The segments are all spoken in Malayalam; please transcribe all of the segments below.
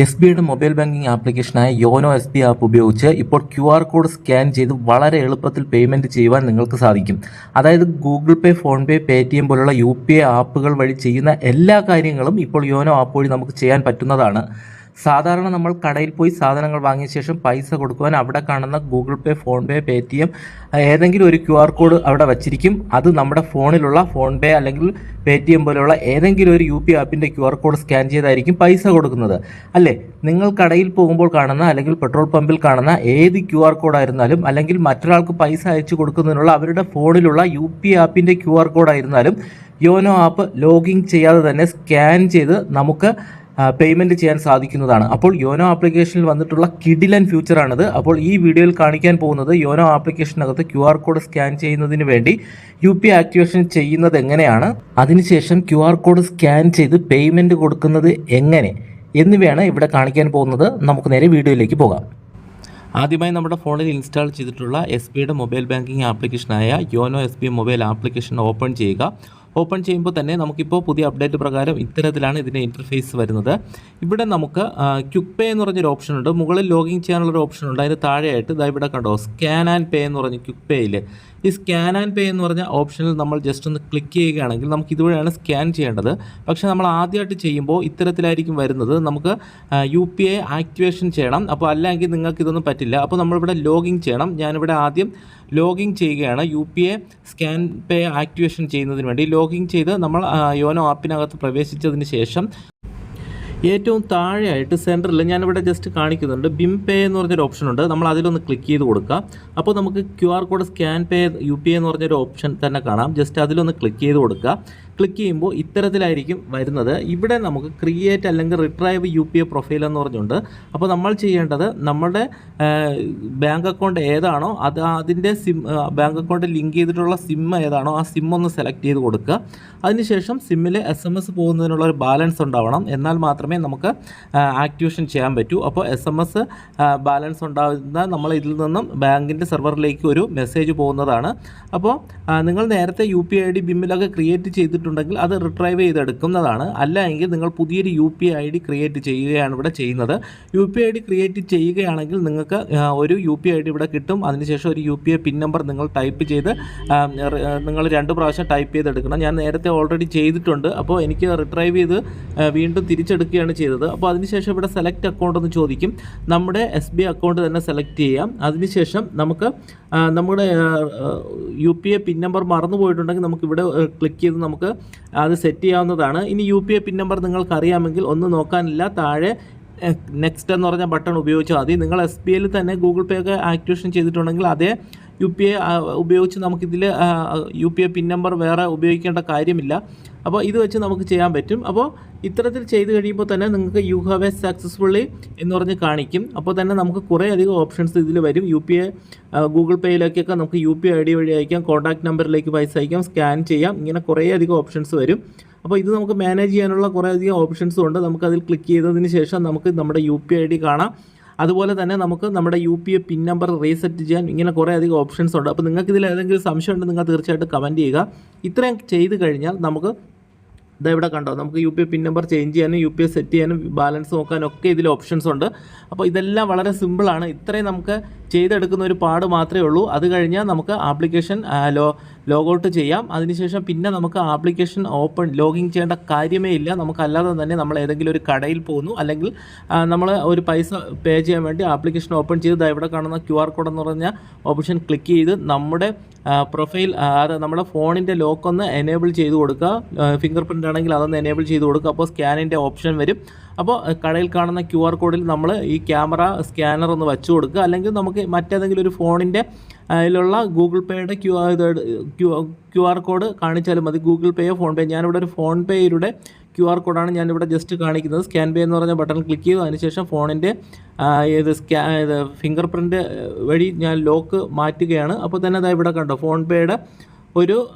എസ് ബിയുടെ മൊബൈൽ ബാങ്കിംഗ് ആപ്ലിക്കേഷനായ യോനോ എസ് ബി ആപ്പ് ഉപയോഗിച്ച് ഇപ്പോൾ ക്യു ആർ കോഡ് സ്കാൻ ചെയ്ത് വളരെ എളുപ്പത്തിൽ പേയ്മെന്റ് ചെയ്യുവാൻ നിങ്ങൾക്ക് സാധിക്കും. അതായത് Google Pay PhonePe Paytm പോലുള്ള യു പി ഐ ആപ്പുകൾ വഴി ചെയ്യുന്ന എല്ലാ കാര്യങ്ങളും ഇപ്പോൾ യോനോ ആപ്പ് വഴി നമുക്ക് ചെയ്യാൻ പറ്റുന്നതാണ്. സാധാരണ നമ്മൾ കടയിൽ പോയി സാധനങ്ങൾ വാങ്ങിയ ശേഷം പൈസ കൊടുക്കുവാൻ അവിടെ കാണുന്ന Google Pay PhonePe Paytm ഏതെങ്കിലും ഒരു ക്യു ആർ കോഡ് അവിടെ വച്ചിരിക്കും. അത് നമ്മുടെ ഫോണിലുള്ള ഫോൺ പേ അല്ലെങ്കിൽ പേ ടി എം പോലെയുള്ള ഏതെങ്കിലും ഒരു യു പി ആപ്പിന്റെ ക്യു ആർ കോഡ് സ്കാൻ ചെയ്തായിരിക്കും പൈസ കൊടുക്കുന്നത്. അല്ലേ? നിങ്ങൾ കടയിൽ പോകുമ്പോൾ കാണുന്ന അല്ലെങ്കിൽ പെട്രോൾ പമ്പിൽ കാണുന്ന ഏത് ക്യു ആർ കോഡായിരുന്നാലും അല്ലെങ്കിൽ മറ്റൊരാൾക്ക് പൈസ അയച്ചു കൊടുക്കുന്നതിനുള്ള അവരുടെ ഫോണിലുള്ള യു പി ആപ്പിന്റെ ക്യു ആർ കോഡായിരുന്നാലും യോനോ ആപ്പ് ലോഗിൻ ചെയ്യാതെ തന്നെ സ്കാൻ ചെയ്ത് നമുക്ക് പേയ്മെന്റ് ചെയ്യാൻ സാധിക്കുന്നതാണ്. അപ്പോൾ യോനോ ആപ്ലിക്കേഷനിൽ വന്നിട്ടുള്ള കിഡിലൻ ഫ്യൂച്ചറാണിത് അപ്പോൾ ഈ വീഡിയോയിൽ കാണിക്കാൻ പോകുന്നത് യോനോ ആപ്ലിക്കേഷനകത്ത് ക്യു ആർ കോഡ് സ്കാൻ ചെയ്യുന്നതിന് വേണ്ടി യു പി ആക്ടിവേഷൻ ചെയ്യുന്നത് എങ്ങനെയാണ്? അതിനുശേഷം ക്യു ആർ കോഡ് സ്കാൻ ചെയ്ത് പേയ്മെന്റ് കൊടുക്കുന്നത് എങ്ങനെ എന്നിവയാണ് ഇവിടെ കാണിക്കാൻ പോകുന്നത്. നമുക്ക് നേരെ വീഡിയോയിലേക്ക് പോകാം. ആദ്യമായി നമ്മുടെ ഫോണിൽ ഇൻസ്റ്റാൾ ചെയ്തിട്ടുള്ള എസ് ബിയുടെ mobile banking ആപ്ലിക്കേഷനായ YONO S B mobile application open ചെയ്യുക. ഓപ്പൺ ചെയ്യുമ്പോൾ തന്നെ നമുക്കിപ്പോൾ പുതിയ അപ്ഡേറ്റ് പ്രകാരം ഇത്തരത്തിലാണ് ഇതിന്റെ ഇന്റർഫേസ് വരുന്നത്. ഇവിടെ നമുക്ക് ക്യുക്ക് പേ എന്ന് പറഞ്ഞൊരു ഓപ്ഷൻ ഉണ്ട്. മുകളിൽ ലോഗിൻ ചെയ്യാനുള്ളൊരു ഓപ്ഷൻ ഉണ്ട്. അതിന് താഴെയായിട്ട് ഇതാ ഇവിടെ കണ്ടോ സ്കാൻ ആൻഡ് പേ എന്ന് പറഞ്ഞ് ക്യുക്ക് പേയിൽ ഈ സ്കാൻ ആൻഡ് പേ എന്ന് പറഞ്ഞ ഓപ്ഷനിൽ നമ്മൾ ജസ്റ്റ് ഒന്ന് ക്ലിക്ക് ചെയ്യുകയാണെങ്കിൽ നമുക്ക് ഇതുവഴിയാണ് സ്കാൻ ചെയ്യേണ്ടത്. പക്ഷേ നമ്മൾ ആദ്യമായിട്ട് ചെയ്യുമ്പോൾ ഇത്തരത്തിലായിരിക്കും വരുന്നത്. നമുക്ക് യു പി ഐ ആക്ടിവേഷൻ ചെയ്യണം. അപ്പോൾ അല്ലെങ്കിൽ നിങ്ങൾക്ക് ഇതൊന്നും പറ്റില്ല. അപ്പോൾ നമ്മളിവിടെ ലോഗിൻ ചെയ്യണം. ഞാനിവിടെ ആദ്യം ലോഗിൻ ചെയ്യുകയാണ്. U P I scan pay activation ചെയ്യുന്നതിന് വേണ്ടി. ലോഗിൻ ചെയ്ത് നമ്മൾ യോനോ ആപ്പിനകത്ത് പ്രവേശിച്ചതിന് ശേഷം ഏറ്റവും താഴെയായിട്ട് സെന്ററിൽ ഞാനിവിടെ ജസ്റ്റ് കാണിക്കുന്നുണ്ട്. ബിം പേ എന്ന് പറഞ്ഞൊരു ഓപ്ഷൻ ഉണ്ട്. നമ്മൾ അതിലൊന്ന് ക്ലിക്ക് ചെയ്ത് കൊടുക്കുക അപ്പോൾ നമുക്ക് Q R code scan pay U P എന്ന് പറഞ്ഞൊരു ഓപ്ഷൻ തന്നെ കാണാം. ജസ്റ്റ് അതിലൊന്ന് ക്ലിക്ക് ചെയ്ത് കൊടുക്കുക ക്ലിക്ക് ചെയ്യുമ്പോൾ ഇത്തരത്തിലായിരിക്കും വരുന്നത്. ഇവിടെ നമുക്ക് ക്രിയേറ്റ് അല്ലെങ്കിൽ retrieve U P I profile എന്ന് പറഞ്ഞുണ്ട്. അപ്പോൾ നമ്മൾ ചെയ്യേണ്ടത് നമ്മുടെ ബാങ്ക് അക്കൗണ്ട് ഏതാണോ അത് അതിന്റെ സിം ബാങ്ക് അക്കൗണ്ട് ലിങ്ക് ചെയ്തിട്ടുള്ള സിം ഏതാണോ ആ സിം ഒന്ന് സെലക്ട് ചെയ്ത് കൊടുക്കുക. അതിനുശേഷം സിമ്മിൽ എസ് എം എസ് പോകുന്നതിനുള്ള ഒരു ബാലൻസ് ഉണ്ടാവണം. എന്നാൽ മാത്രമേ നമുക്ക് ആക്ടിവേഷൻ ചെയ്യാൻ പറ്റൂ. അപ്പോൾ എസ് എം എസ് ബാലൻസ് ഉണ്ടാകുന്ന നമ്മൾ ഇതിൽ നിന്നും ബാങ്കിന്റെ സെർവറിലേക്ക് ഒരു മെസ്സേജ് പോകുന്നതാണ്. അപ്പോൾ നിങ്ങൾ നേരത്തെ യു പി ഐ ഡി ബിമ്മിലൊക്കെ ക്രിയേറ്റ് ചെയ്തിട്ടുണ്ടെങ്കിൽ അത് റിട്രൈവ് ചെയ്തെടുക്കുന്നതാണ്. അല്ല എങ്കിൽ നിങ്ങൾ പുതിയൊരു U P I D create ചെയ്യുകയാണ് ഇവിടെ ചെയ്യുന്നത്. U P I D create ചെയ്യുകയാണെങ്കിൽ നിങ്ങൾക്ക് ഒരു യു പി ഐ ഡി ഇവിടെ കിട്ടും. അതിനുശേഷം ഒരു U P I PIN number നിങ്ങൾ ടൈപ്പ് ചെയ്ത് നിങ്ങൾ രണ്ട് പ്രാവശ്യം ടൈപ്പ് ചെയ്തെടുക്കണം. ഞാൻ നേരത്തെ ഓൾറെഡി ചെയ്തിട്ടുണ്ട്. അപ്പോൾ എനിക്ക് റിട്രൈവ് ചെയ്ത് വീണ്ടും തിരിച്ചെടുക്കുകയാണ് ചെയ്തത്. അപ്പോൾ അതിനുശേഷം ഇവിടെ സെലക്ട് അക്കൗണ്ട് എന്ന് ചോദിക്കും. നമ്മുടെ എസ് ബി അക്കൗണ്ട് തന്നെ സെലക്ട് ചെയ്യാം. അതിനുശേഷം നമുക്ക് നമ്മുടെ U P I PIN number മറന്നു പോയിട്ടുണ്ടെങ്കിൽ നമുക്ക് ഇവിടെ ക്ലിക്ക് ചെയ്ത് നമുക്ക് അത് സെറ്റ് ചെയ്യാവുന്നതാണ്. ഇനി U P I PIN number നിങ്ങൾക്ക് അറിയാമെങ്കിൽ ഒന്ന് നോക്കാനില്ല. താഴെ നെക്സ്റ്റ് എന്ന് പറഞ്ഞ ബട്ടൺ ഉപയോഗിച്ചാൽ മതി. നിങ്ങൾ എസ് ബി ഐയിൽ തന്നെ ഗൂഗിൾ പേ ഒക്കെ ആക്ടിവേഷൻ ചെയ്തിട്ടുണ്ടെങ്കിൽ അതേ യു പി ഐ ഉപയോഗിച്ച് നമുക്കിതിൽ U P I PIN number വേറെ ഉപയോഗിക്കേണ്ട കാര്യമില്ല. അപ്പോൾ ഇത് വെച്ച് നമുക്ക് ചെയ്യാൻ പറ്റും. അപ്പോൾ ഇത്തരത്തിൽ ചെയ്ത് കഴിയുമ്പോൾ തന്നെ നിങ്ങൾക്ക് യു ഹാവ് എ സക്സസ്ഫുള്ളി എന്ന് പറഞ്ഞ് കാണിക്കും. അപ്പോൾ തന്നെ നമുക്ക് കുറേ അധികം ഓപ്ഷൻസ് ഇതിൽ വരും. യു പി ഐ ഗൂഗിൾ പേയിലേക്കൊക്കെ നമുക്ക് യു പി ഐ ഡി വഴി അയക്കാം. കോൺടാക്ട് നമ്പറിലേക്ക് പൈസ അയക്കാം. സ്കാൻ ചെയ്യാം. ഇങ്ങനെ കുറേ അധികം ഓപ്ഷൻസ് വരും. അപ്പോൾ ഇത് നമുക്ക് മാനേജ് ചെയ്യാനുള്ള കുറേ അധികം ഓപ്ഷൻസും ഉണ്ട്. നമുക്ക് അതിൽ ക്ലിക്ക് ചെയ്തതിന് ശേഷം നമുക്ക് നമ്മുടെ യു പി ഐ ഡി കാണാം. അതുപോലെ തന്നെ നമുക്ക് നമ്മുടെ U P I PIN number reset ചെയ്യാൻ ഇങ്ങനെ കുറേ അധികം ഓപ്ഷൻസ് ഉണ്ട്. അപ്പോൾ നിങ്ങൾക്ക് ഇതിൽ ഏതെങ്കിലും സംശയം ഉണ്ടെങ്കിൽ നിങ്ങൾ തീർച്ചയായിട്ടും കമന്റ് ചെയ്യുക. ഇത്രയും ചെയ്ത് കഴിഞ്ഞാൽ നമുക്ക് ഇതാ ഇവിടെ കണ്ടോ? നമുക്ക് U P I PIN number change ചെയ്യാനും യു പി ഐ സെറ്റ് ചെയ്യാനും ബാലൻസ് നോക്കാനും ഒക്കെ ഇതിൽ ഓപ്ഷൻസ് ഉണ്ട്. അപ്പോൾ ഇതെല്ലാം വളരെ സിമ്പിളാണ് ഇത്രയും നമുക്ക് ചെയ്തെടുക്കുന്ന ഒരു പാട് മാത്രമേ ഉള്ളൂ. അത് കഴിഞ്ഞാൽ നമുക്ക് ആപ്ലിക്കേഷൻ ലോ ലോഗൗട്ട് ചെയ്യാം. അതിനുശേഷം പിന്നെ നമുക്ക് ആപ്ലിക്കേഷൻ ഓപ്പൺ ലോഗിൻ ചെയ്യേണ്ട കാര്യമേ ഇല്ല. നമുക്കല്ലാതെ തന്നെ നമ്മൾ ഏതെങ്കിലും ഒരു കടയിൽ പോകുന്നു. അല്ലെങ്കിൽ നമ്മൾ ഒരു പൈസ പേ ചെയ്യാൻ വേണ്ടി ആപ്ലിക്കേഷൻ ഓപ്പൺ ചെയ്ത് ഇവിടെ കാണുന്ന ക്യു ആർ കോഡ് എന്ന് പറഞ്ഞ ഓപ്ഷൻ ക്ലിക്ക് ചെയ്ത് നമ്മുടെ പ്രൊഫൈൽ അത് നമ്മുടെ ഫോണിന്റെ ലോക്ക് ഒന്ന് എനേബിൾ ചെയ്ത് കൊടുക്കുക. ഫിംഗർ പ്രിന്റ് ആണെങ്കിൽ അതൊന്ന് എനേബിൾ ചെയ്ത് കൊടുക്കുക. അപ്പോൾ സ്കാനിന്റെ ഓപ്ഷൻ വരും. അപ്പോൾ കടയിൽ കാണുന്ന ക്യു ആർ കോഡിൽ നമ്മൾ ഈ ക്യാമറ സ്കാനർ ഒന്ന് വെച്ച് കൊടുക്കുക. അല്ലെങ്കിൽ നമുക്ക് മറ്റേതെങ്കിലും ഒരു ഫോണിന്റെ അതിലുള്ള Google പേയുടെ Q Q Q R code കാണിച്ചാലും മതി. ഗൂഗിൾ പേയോ ഫോൺ പേ ഞാനിവിടെ ഒരു ഫോൺ പേയുടെ ക്യു ആർ കോഡാണ് ഞാനിവിടെ ജസ്റ്റ് കാണിക്കുന്നത്. സ്കാൻ പേ എന്ന് പറഞ്ഞ ബട്ടൺ ക്ലിക്ക് ചെയ്തു. അതിനുശേഷം ഫോണിന്റെ ഇത് സ്കാ ഇത് ഫിംഗർ പ്രിന്റ് വഴി ഞാൻ ലോക്ക് മാറ്റുകയാണ്. അപ്പോൾ തന്നെ അതാ ഇവിടെ കണ്ടോ ഫോൺ പേയുടെ ഒരു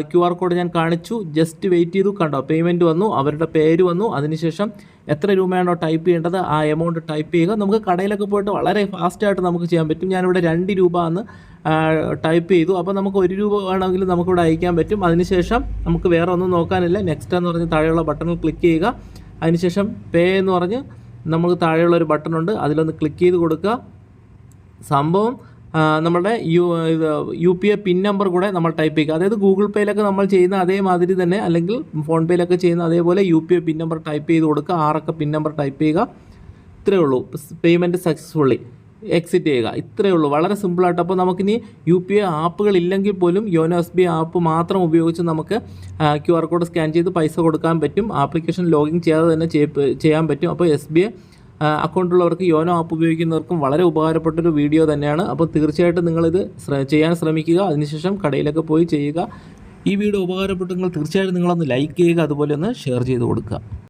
ക്യു ആർ കോഡ് ഞാൻ കാണിച്ചു. ജസ്റ്റ് വെയിറ്റ് ചെയ്തു. കണ്ടോ പേയ്മെന്റ് വന്നു അവരുടെ പേര് വന്നു. അതിനുശേഷം എത്ര രൂപയാണോ ടൈപ്പ് ചെയ്യേണ്ടത് ആ എമൗണ്ട് ടൈപ്പ് ചെയ്യുക. നമുക്ക് കടയിലൊക്കെ പോയിട്ട് വളരെ ഫാസ്റ്റായിട്ട് നമുക്ക് ചെയ്യാൻ പറ്റും. ഞാനിവിടെ രണ്ട് രൂപ എന്ന് ടൈപ്പ് ചെയ്തു. അപ്പോൾ നമുക്ക് ഒരു രൂപ വേണമെങ്കിൽ നമുക്കിവിടെ അയക്കാൻ പറ്റും. അതിനുശേഷം നമുക്ക് വേറെ ഒന്നും നോക്കാനില്ല. നെക്സ്റ്റ് എന്ന് പറഞ്ഞ് താഴെയുള്ള ബട്ടണിൽ ക്ലിക്ക് ചെയ്യുക. അതിനുശേഷം പേ എന്ന് പറഞ്ഞ് നമുക്ക് താഴെയുള്ള ഒരു ബട്ടൺ ഉണ്ട്. അതിലൊന്ന് ക്ലിക്ക് ചെയ്ത് കൊടുക്കുക. സംഭവം ആ, നമ്മുടെ യു ഇത് U P I PIN number കൂടെ നമ്മൾ ടൈപ്പ് ചെയ്യുക. അതായത് ഗൂഗിൾ പേയിലൊക്കെ നമ്മൾ ചെയ്യുന്ന അതേമാതിരി തന്നെ അല്ലെങ്കിൽ ഫോൺ പേയിലൊക്കെ ചെയ്യുന്ന അതേപോലെ U P I PIN number type ചെയ്ത് കൊടുക്കുക. ആറൊക്കെ പിൻ നമ്പർ ടൈപ്പ് ചെയ്യുക. ഇത്രയേ ഉള്ളൂ. പേയ്മെന്റ് സക്സസ്ഫുള്ളി എക്സിറ്റ് ചെയ്യുക. ഇത്രയേ ഉള്ളൂ. വളരെ സിമ്പിളായിട്ട് അപ്പോൾ നമുക്കിനി യു പി ഐ ആപ്പുകൾ ഇല്ലെങ്കിൽ പോലും യോനോ എസ് ബി ആപ്പ് മാത്രം ഉപയോഗിച്ച് നമുക്ക് ക്യു ആർ കോഡ് സ്കാൻ ചെയ്ത് പൈസ കൊടുക്കാൻ പറ്റും. ആപ്ലിക്കേഷൻ ലോഗിൻ ചെയ്യാതെ തന്നെ ചെയ്യാൻ പറ്റും. അപ്പോൾ എസ് ബി ഐ അക്കൗണ്ടുള്ളവർക്ക് യോനോ ആപ്പ് ഉപയോഗിക്കുന്നവർക്കും വളരെ ഉപകാരപ്പെട്ടൊരു വീഡിയോ തന്നെയാണ്. അപ്പോൾ തീർച്ചയായിട്ടും നിങ്ങളിത് ചെയ്യാൻ ശ്രമിക്കുക. അതിനുശേഷം കടയിലൊക്കെ പോയി ചെയ്യുക. ഈ വീഡിയോ ഉപകാരപ്പെട്ടെങ്കിൽ തീർച്ചയായിട്ടും നിങ്ങളൊന്ന് ലൈക്ക് ചെയ്യുക. അതുപോലെ ഒന്ന് ഷെയർ ചെയ്ത് കൊടുക്കുക.